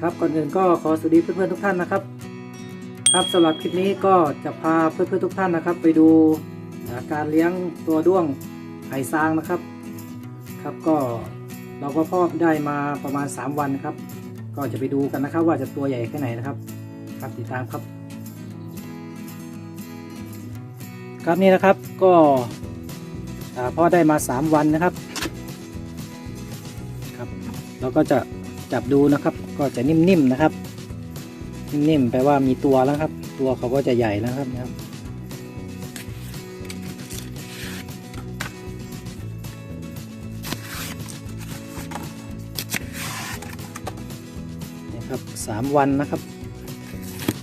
ครับก่อนอื่นก็ขอสวัสดีเพื่อนๆทุกท่านนะครับ ครับสำหรับคลิปนี้ก็จะพาเพื่อนๆทุกท่านนะครับ ไปดูการเลี้ยงตัวด้วงไผ่ซางนะครับ ครับก็เราก็พ่อได้มาประมาณ 3 วันนะครับ ก็จะไปดูกันนะครับ ว่าจะตัวใหญ่แค่ไหนนะครับ ครับติดตามครับ ครับนี่นะครับก็อ่าพ่อได้มา 3 วันนะครับครับเราก็จะ จับดูนะครับ ก็จะนิ่มๆนะครับ นิ่มๆแปลว่ามีตัวแล้วครับ ตัวเขาก็จะใหญ่แล้วครับนะครับนี่ครับสามวันนะครับ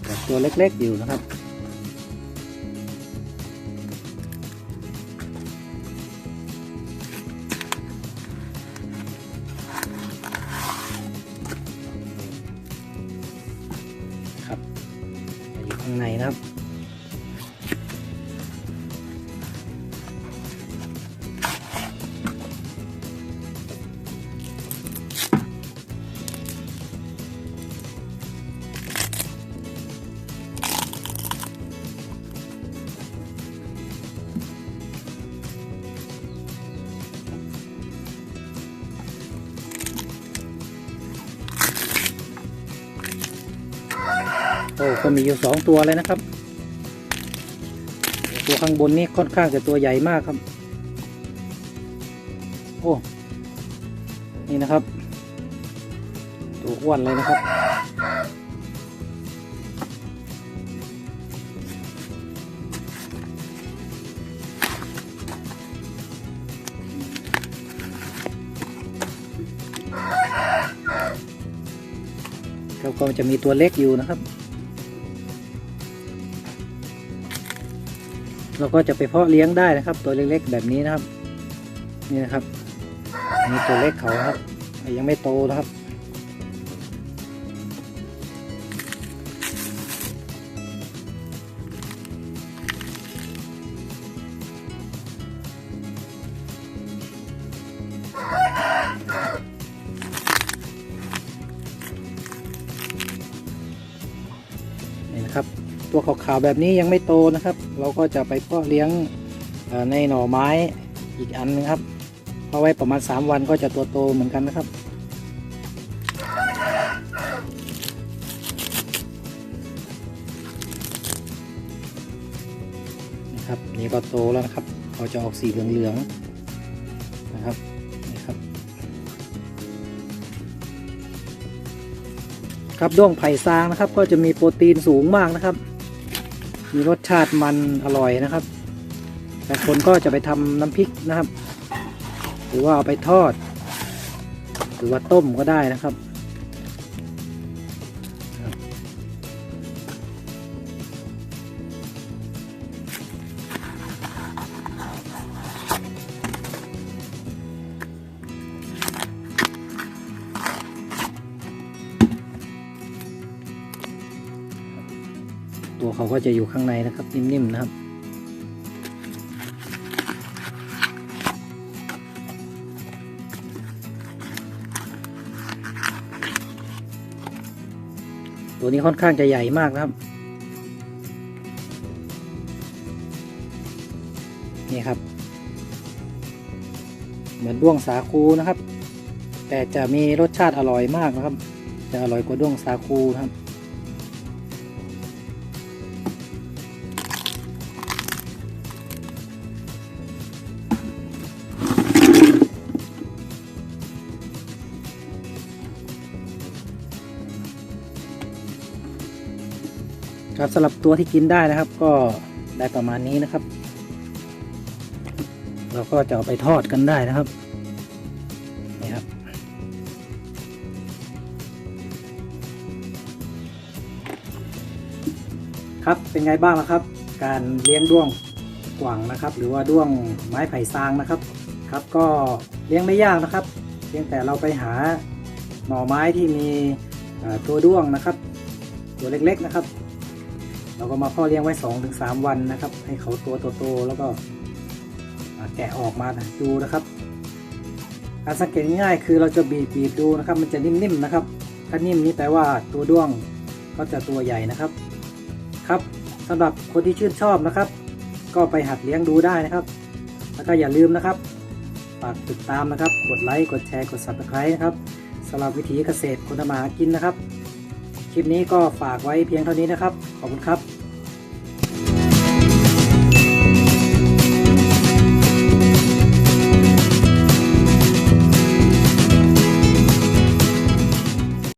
แต่ตัวเล็กๆอยู่นะครับางในนะครับ โอ้ก็มีอยู่สองตัวเลยนะครับ ตัวข้างบนนี่ค่อนข้างจะตัวใหญ่มากครับ โอ้ นี่นะครับ ตัวอ้วนเลยนะครับครับก็จะมีตัวเล็กอยู่นะครับ เราก็จะไปเพาะเลี้ยงได้นะครับ ตัวเล็กๆแบบนี้นะครับ นี่นะครับนี่ตัวเล็กเขาครับ ยังไม่โตนะครับนี่นะครับ ตัวขาวๆแบบนี้ยังไม่โตนะครับ เราก็จะไปเพาะเลี้ยงในหน่อไม้อีกอันนึงครับเพาะไว้ประมาณ 3 วันก็จะตัวโตเหมือนกันนะครับ นะครับนี่ก็โตแล้วนะครับเขาจะออกสีเหลืองๆนะครับนี่ครับครับด้วงไผ่ซางนะครับ ก็จะมีโปรตีนสูงมากนะครับ มีรสชาติมันอร่อยนะครับแต่คนก็จะไปทำน้ำพริกนะครับ หรือว่าเอาไปทอด หรือว่าต้มก็ได้นะครับครับัวเขาก็จะอยู่ข้างในนะครับ นิ่มๆนะครับ ตัวนี้ค่อนข้างจะใหญ่มากนะครับ นี่ครับ เหมือนด้วงสาคูนะครับ แต่จะมีรสชาติอร่อยมากนะครับ จะอร่อยกว่าด้วงสาคูนะครับ ครับสำหรับตัวที่กินได้นะครับ ก็ได้ประมาณนี้นะครับ เราก็จะเอาไปทอดกันได้นะครับนี่ครับ ครับเป็นไงบ้างนะครับ การเลี้ยงด้วงกว่างนะครับ หรือว่าด้วงไม้ไผ่ซางนะครับ ครับก็เลี้ยงไม่ยากนะครับ เพียงแต่เราไปหาหน่อไม้ที่มีตัวด้วงนะครับ ตัวเล็กๆนะครับ เราก็มาพ่อเลี้ยงไว้2อถึงสวันนะครับ ให้เขาตัวโตๆแล้วก็แกะออกมาดูนะครับการสังเกตง่ายๆคือเราจะบีบบีบดูนะครับ มันจะนิ่มๆนะครับ ถ้านิ่มนี่แปลว่าตัวด้วงก็จะตัวใหญ่นะครับ ครับสำหรับคนที่ชื่นชอบนะครับ ก็ไปหัดเลี้ยงดูได้นะครับ แล้วก็อย่าลืมนะครับฝากติดตามนะครับ กดไลค์กดแชร์กด subscribe นะครับสำหรับวิถีเกษตรคนทำมาหากินนะครับ คลิปนี้ก็ฝากไว้เพียงเท่านี้นะครับ ขอบคุณครับ